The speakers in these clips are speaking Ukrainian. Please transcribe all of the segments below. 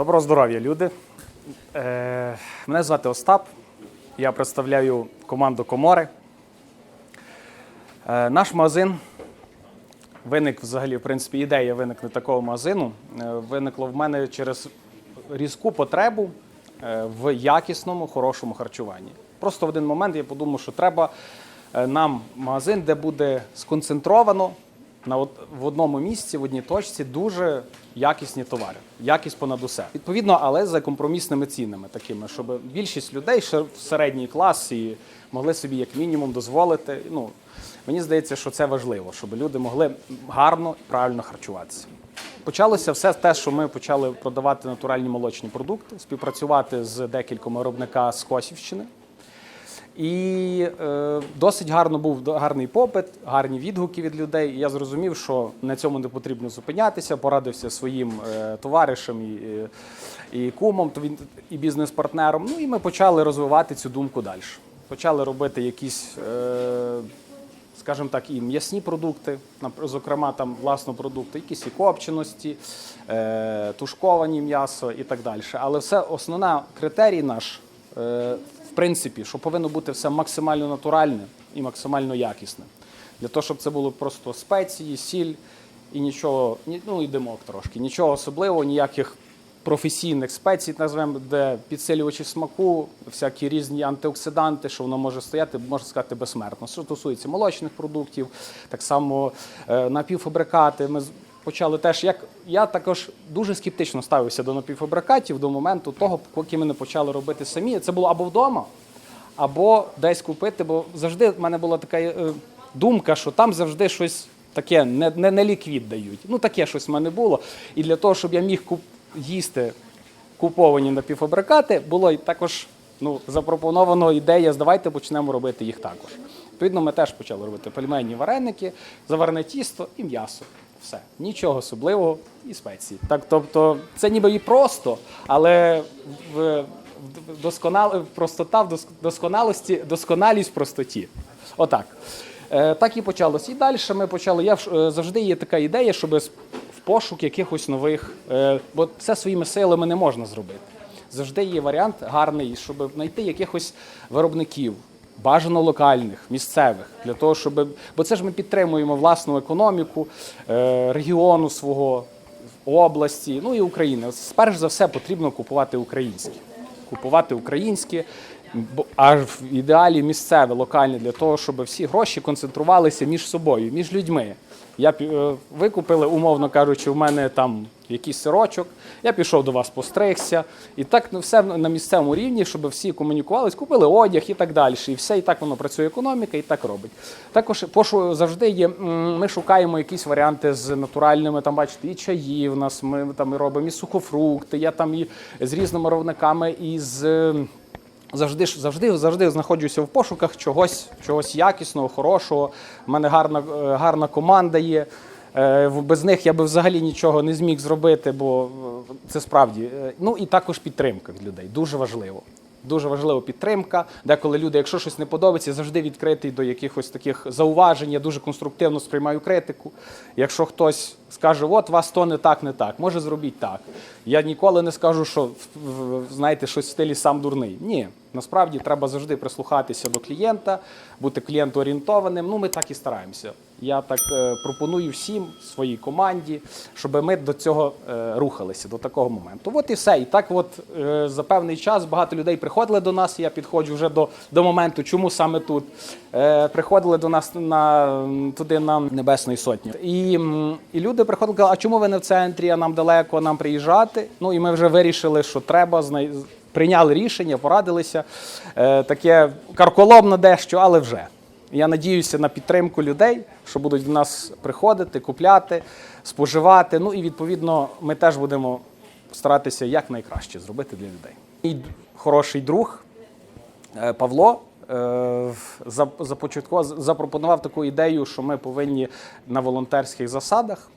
Доброго здоров'я, люди. Е, мене звати Остап. Я представляю команду Комори. Е, наш магазин виник взагалі, в принципі, ідея виникне такого магазину. Е, виникло в мене через різку потребу е, в якісному, хорошому харчуванні. Просто в один момент я подумав, що треба е, нам магазин, де буде сконцентровано на от, в одному місці, в одній точці дуже якісні товари, якість понад усе. Відповідно, але за компромісними цінами, такими, щоб більшість людей ще в середній клас і могли собі як мінімум дозволити. Ну мені здається, що це важливо, щоб люди могли гарно і правильно харчуватися. Почалося все те, що ми почали продавати натуральні молочні продукти, співпрацювати з декількома виробника з Косівщини. І е, досить гарно був гарний попит, гарні відгуки від людей. І я зрозумів, що на цьому не потрібно зупинятися. Порадився своїм е, товаришам і, і, він і бізнес-партнером. Ну і ми почали розвивати цю думку далі. Почали робити якісь, е, скажімо так, і м'ясні продукти, зокрема там власно продукти, якісь і копченості, е, тушковані м'ясо і так далі. Але все основна критерій наш. е, в принципі, що повинно бути все максимально натуральне і максимально якісне. Для того, щоб це було просто спеції, сіль і нічого, ні- ну і димок трошки, нічого особливого, ніяких професійних спецій, називаємо, де підсилювачі смаку, всякі різні антиоксиданти, що воно може стояти, можна сказати, безсмертно. Що стосується молочних продуктів, так само е, напівфабрикати. Ми почали теж, як я також дуже скептично ставився до напівфабрикатів до моменту того, поки ми не почали робити самі. Це було або вдома, або десь купити, бо завжди в мене була така е, думка, що там завжди щось таке не, не, не ліквід дають. Ну таке щось в мене було. І для того, щоб я міг куп- їсти куповані напівфабрикати, було також ну, запропоновано ідея, давайте почнемо робити їх також. Відповідно, ми теж почали робити пельмені вареники, заварне тісто і м'ясо. Все, нічого особливого і спеції. Так, тобто, це ніби і просто, але в, досконал... простота в досконалості, досконалість в простоті. Отак. Е, так і почалося. І далі ми почали. Я е, завжди є така ідея, щоб в пошук якихось нових, е, бо це своїми силами не можна зробити. Завжди є варіант гарний, щоб знайти якихось виробників, бажано локальних, місцевих, для того, щоб. Бо це ж ми підтримуємо власну економіку е, регіону свого, області, ну і України. Перш за все потрібно купувати українське. Купувати українське, а в ідеалі місцеве, локальне, для того, щоб всі гроші концентрувалися між собою, між людьми. Я е, ви купили, умовно кажучи, у мене там якийсь сирочок, я пішов до вас, постригся. І так ну, все на місцевому рівні, щоб всі комунікувалися, купили одяг і так далі. І все, і так воно працює економіка, і так робить. Також пошу завжди є. Ми шукаємо якісь варіанти з натуральними. Там бачите, і чаї в нас. Ми там і робимо і сухофрукти. Я там і з різними виробниками, і з. Завжди завжди завжди знаходжуся в пошуках чогось, чогось якісного, хорошого. У мене гарна, е, гарна команда є. Е, Без них я би взагалі нічого не зміг зробити, бо е, це справді. е, Ну і також підтримка від людей. Дуже важливо. Дуже важлива підтримка. Деколи люди, якщо щось не подобається, завжди відкритий до якихось таких зауважень. Я дуже конструктивно сприймаю критику. Якщо хтось скаже, от вас то не так, не так, може зробіть так. Я ніколи не скажу, що знаєте, щось в стилі сам дурний. Ні, насправді треба завжди прислухатися до клієнта, бути клієнтоорієнтованим. Ну, ми так і стараємося. Я так е, пропоную всім своїй команді, щоб ми до цього е, рухалися, до такого моменту. От і все. І так, от е, за певний час багато людей приходили до нас. Я підходжу вже до, до моменту, чому саме тут. Приходили до нас на туди на Небесної Сотні. І, і люди приходили, казали, а чому ви не в центрі, а нам далеко, нам приїжджати. Ну і ми вже вирішили, що треба прийняли рішення, порадилися. Е, таке карколомно дещо, але вже. Я надіюся на підтримку людей, що будуть до нас приходити, купляти, споживати. Ну і відповідно ми теж будемо старатися якнайкраще зробити для людей. Мій хороший друг е, Павло е, за- започаткував, запропонував таку ідею, що ми повинні на волонтерських засадах.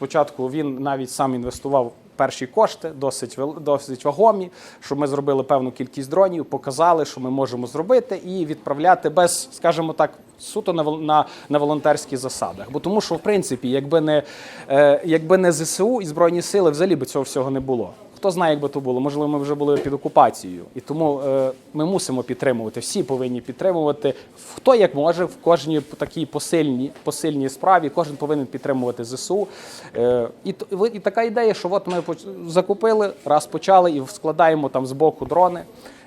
Спочатку він навіть сам інвестував перші кошти, досить досить вагомі, щоб ми зробили певну кількість дронів, показали, що ми можемо зробити, і відправляти без, скажімо так, суто на, на, на волонтерських засадах. Бо тому, що в принципі, якби не, е, якби не ЗСУ і Збройні сили, взагалі би цього всього не було. Хто знає, як би то було, можливо, ми вже були під окупацією. І тому е, ми мусимо підтримувати. Всі повинні підтримувати. Хто як може, в кожній такій посильній, посильній справі, кожен повинен підтримувати ЗСУ. Е, і, і така ідея, що от ми закупили, раз почали і складаємо там з боку дрони.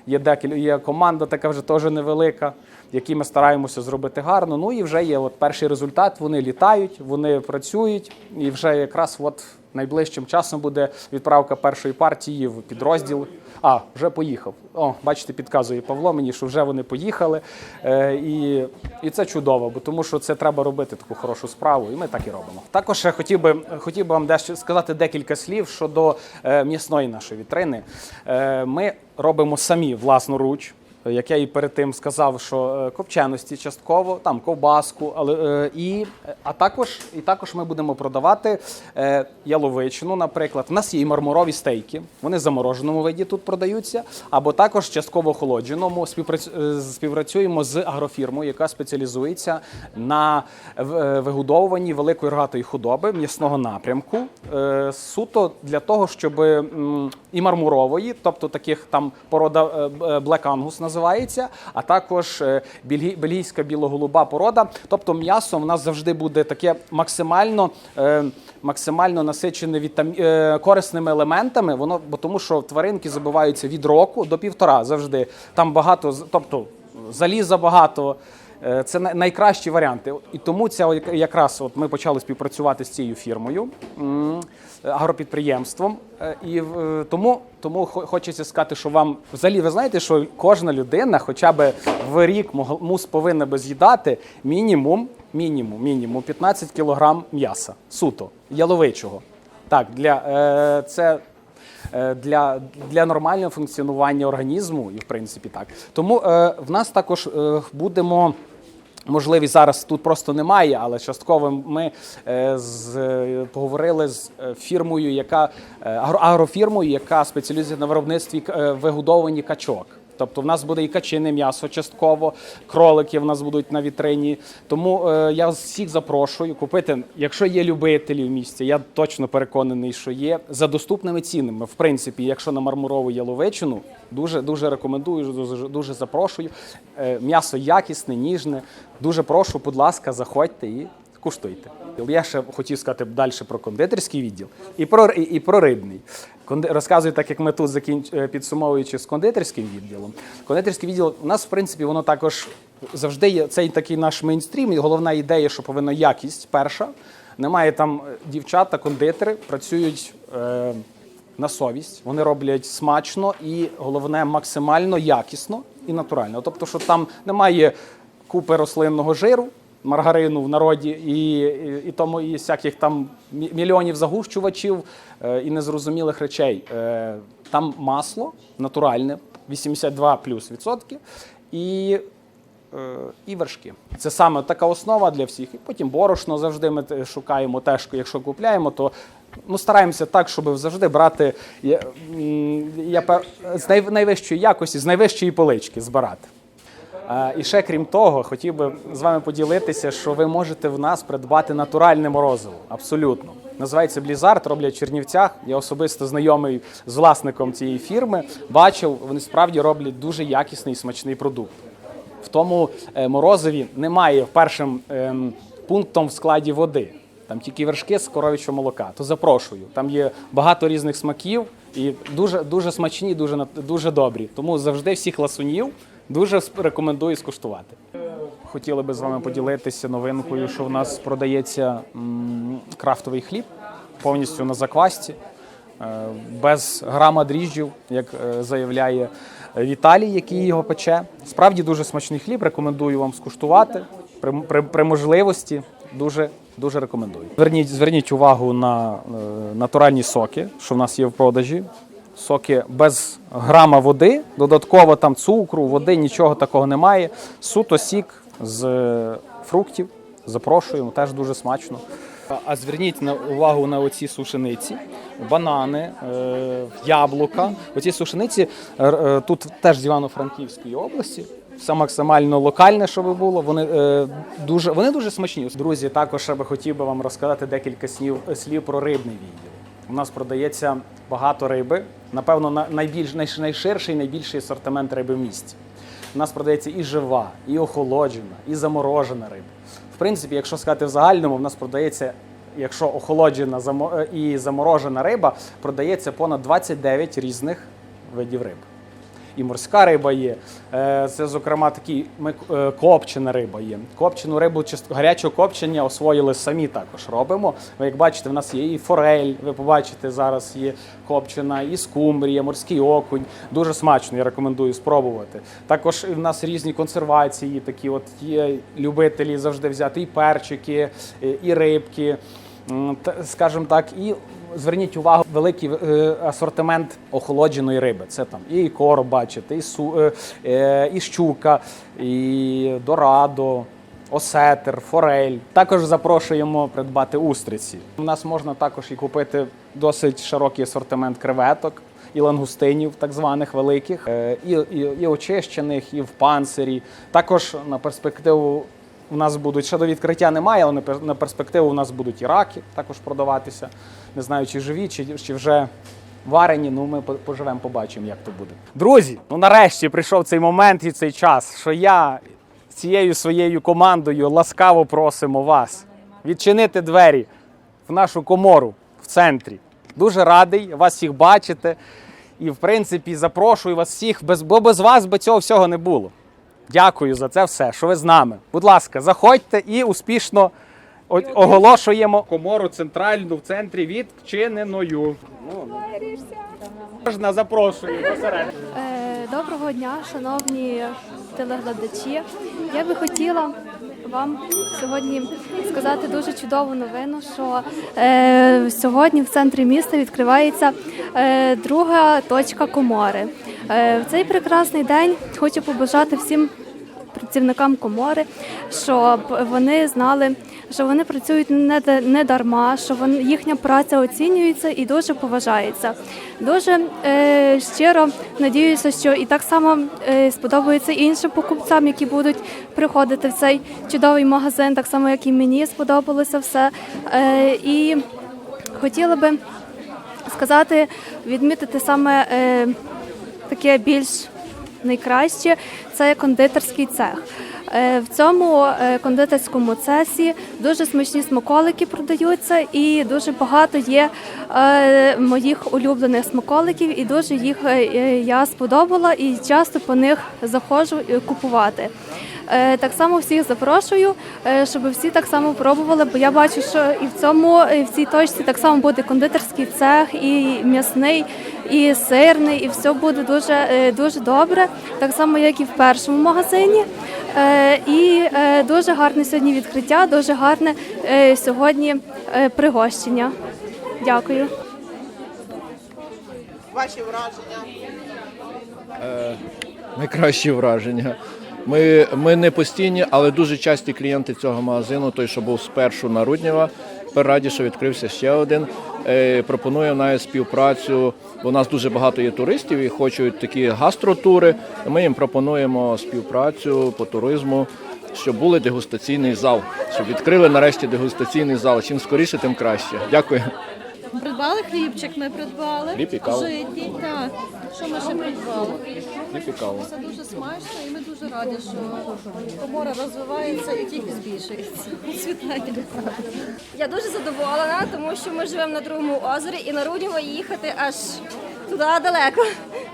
Є декіль, є команда, така вже теж невелика, які ми стараємося зробити гарно. Ну і вже є от перший результат. Вони літають, вони працюють, і вже якраз от найближчим часом буде відправка першої партії в підрозділ. А, вже поїхав. О, бачите, підказує Павло мені, що вже вони поїхали. Е, і, і це чудово, бо тому що це треба робити таку хорошу справу, і ми так і робимо. Також ще хотів би, хотів би вам дещо сказати декілька слів щодо е, м'ясної нашої вітрини. Е, ми робимо самі власноруч. Як я і перед тим сказав, що е, копченості частково, там ковбаску, але е, і а також і також ми будемо продавати е, яловичину. Наприклад, у нас є і мармурові стейки. Вони в замороженому виді тут продаються, або також частково охолодженому. Співпрац- співпрацюємо з агрофірмою, яка спеціалізується на вигодовуванні великої рогатої худоби м'ясного напрямку. Суто для того, щоб і мармурової, тобто таких там порода Black Angus називається, а також е, бельгійська білоголуба порода. Тобто м'ясо в нас завжди буде таке максимально, е, максимально насичене вітам... е, корисними елементами. Воно, бо тому що тваринки забиваються від року до півтора завжди. Там багато, тобто заліза багато. Е, Це най- найкращі варіанти. І тому ця якраз от ми почали співпрацювати з цією фірмою, агропідприємством. Е, І е, тому, тому хо- хочеться сказати, що вам взагалі ви знаєте, що кожна людина хоча б в рік мус повинна би з'їдати мінімум, мінімум, мінімум 15 кілограм м'яса суто яловичого. Так, для це для, для нормального функціонування організму, і в принципі так. Тому е, в нас також е, будемо. Можливість зараз тут просто немає, але частково ми е, з, поговорили з е, фірмою, яка е, агро- агрофірмою, яка спеціалізується на виробництві вигодовані качок. Тобто в нас буде і качине м'ясо частково, кролики в нас будуть на вітрині. Тому е, я всіх запрошую купити, якщо є любителі в місті, я точно переконаний, що є за доступними цінами. В принципі, якщо на мармурову яловичину, дуже дуже рекомендую, дуже, дуже запрошую. Е, м'ясо якісне, ніжне. Дуже прошу, будь ласка, заходьте і куштуйте. Я ще хотів сказати далі про кондитерський відділ і про, і, і про рибний. Розказую так, як ми тут закінч... е, підсумовуючи з кондитерським відділом. Кондитерський відділ у нас, в принципі, воно також завжди є цей такий наш мейнстрім, і головна ідея, що повинна якість перша. Немає там е, дівчата, кондитери працюють. Е... На совість вони роблять смачно і головне максимально якісно і натурально. Тобто, що там немає купи рослинного жиру, маргарину в народі і, і, і тому і всяких там мільйонів загущувачів е, і незрозумілих речей. Е, там масло натуральне, 82 плюс відсотки, і, е, і вершки. Це саме така основа для всіх. І потім борошно завжди ми шукаємо теж, якщо купляємо, то ну, стараємося так, щоб завжди брати я, я, з най- найвищої якості, з найвищої полички збирати. І ще крім того, хотів би з вами поділитися, що ви можете в нас придбати натуральне морозиво. Абсолютно. Називається Blizzard, роблять в Чернівцях. Я особисто знайомий з власником цієї фірми. Бачив, вони справді роблять дуже якісний і смачний продукт. В тому е, морозиві немає першим ем, пунктом в складі води. Там тільки вершки з коров'ячого молока. То запрошую. Там є багато різних смаків і дуже, дуже смачні, дуже, дуже добрі. Тому завжди всіх ласунів дуже рекомендую скуштувати. Хотіли би з вами поділитися новинкою, що в нас продається крафтовий хліб повністю на заквасці, е, без грама дріжджів, як е, заявляє Віталій, який його пече. Справді дуже смачний хліб. Рекомендую вам скуштувати при, при, при можливості. Дуже дуже рекомендую. Зверніть, зверніть увагу на е, натуральні соки, що в нас є в продажі. Соки без грама води, додатково там цукру, води, нічого такого немає. Суто сік з е, фруктів. Запрошуємо, теж дуже смачно. А- зверніть на увагу на оці сушениці, банани, е, яблука. Оці сушениці е, тут теж з Івано-Франківської області. Все максимально локальне, щоб було. Вони е, дуже вони дуже смачні. Друзі, також я би хотів би вам розказати декілька слів, слів про рибний відділ. У нас продається багато риби. Напевно, найбільш найш- найширший, найбільший асортимент риби в місті. У нас продається і жива, і охолоджена, і заморожена риба. В принципі, якщо сказати в загальному, в нас продається, якщо охолоджена е, і заморожена риба, продається понад 29 різних видів риб. І морська риба є. Е, Це, зокрема, такі е, копчена риба є. Копчену рибу гарячого копчення освоїли самі також робимо. Ви як бачите, в нас є і форель. Ви побачите, зараз є копчена, і скумбрія, морський окунь. Дуже смачно, я рекомендую спробувати. Також в нас різні консервації, такі от є любителі завжди взяти і перчики, і- рибки. Скажімо так, і зверніть увагу, великий е, асортимент охолодженої риби. Це там і короб, бачите, і, су, е, е, і щука, і дорадо, осетер, форель. Також запрошуємо придбати устриці. У нас можна також і купити досить широкий асортимент креветок. І лангустинів, так званих великих, і, і, і очищених, і в панцирі. Також на перспективу у нас будуть ще до відкриття немає, але на перспективу у нас будуть і раки також продаватися. Не знаю, чи живі, чи, чи вже варені. Ну ми поживемо, побачимо, як то буде. Друзі, ну нарешті прийшов цей момент і цей час, що я цією своєю командою ласкаво просимо вас відчинити двері в нашу комору в центрі. Дуже радий вас всіх бачити. І, в принципі, запрошую вас всіх, бо без вас би цього всього не було. Дякую за це все, що ви з нами. Будь ласка, заходьте і успішно о- оголошуємо комору центральну в центрі відчиненою. Можна запрошую посередині. Е, Доброго дня, шановні телеглядачі. Я би хотіла вам сьогодні сказати дуже чудову новину, що е, сьогодні в центрі міста відкривається е, друга точка комори. Е, в цей прекрасний день хочу побажати всім працівникам комори, щоб вони знали, що вони працюють не, дарма, що вони, їхня праця оцінюється і дуже поважається. Дуже е, щиро надіюся, що і так само е, сподобається іншим покупцям, які будуть приходити в цей чудовий магазин, так само як і мені сподобалося все. Е, і хотіла би сказати, відмітити саме е, таке більш найкраще це кондитерський цех. Е, В цьому е, кондитерському цесі дуже смачні смаколики продаються, і дуже багато є е, моїх улюблених смаколиків, і дуже їх я сподобала і часто по них заходжу купувати. Е, Так само всіх запрошую, е, щоб всі так само пробували, бо я бачу, що і в цьому і в цій точці так само буде кондитерський цех, і м'ясний, і сирний, і все буде дуже, е, дуже добре, так само як і в першому магазині. І дуже гарне сьогодні відкриття, дуже гарне сьогодні пригощення. Дякую. Ваші враження. Найкращі враження. Ми, ми не постійні, але дуже часті клієнти цього магазину, той, що був спершу на Руднєва. Раді, що відкрився ще один. Е, пропонує навіть співпрацю, бо у нас дуже багато є туристів і хочуть такі гастротури. Ми їм пропонуємо співпрацю по туризму, щоб були дегустаційний зал, щоб відкрили нарешті дегустаційний зал. Чим скоріше, тим краще. Дякую. Придбали хлібчик, ми придбали. Хліб і каву. Житній, так. Що ми ще придбали? Хліб і каву. Це дуже смачно і ми дуже раді, що комора розвивається і тільки збільшується. Світлання. Я дуже задоволена, тому що ми живемо на другому озері і на Руднєво їхати аж туди далеко.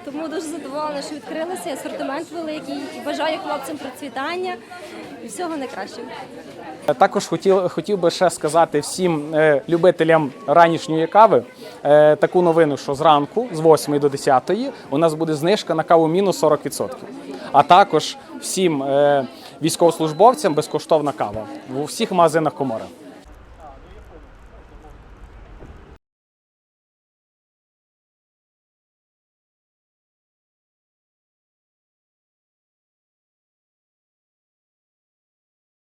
Тому дуже задоволена, що відкрилися, асортимент великий. Бажаю хлопцям процвітання і всього найкращого. Також хотів, хотів би ще сказати всім е, любителям ранішньої кави е, таку новину, що зранку з 8 до 10 у нас буде знижка на каву мінус 40%. А також всім е, військовослужбовцям безкоштовна кава в усіх магазинах Комора.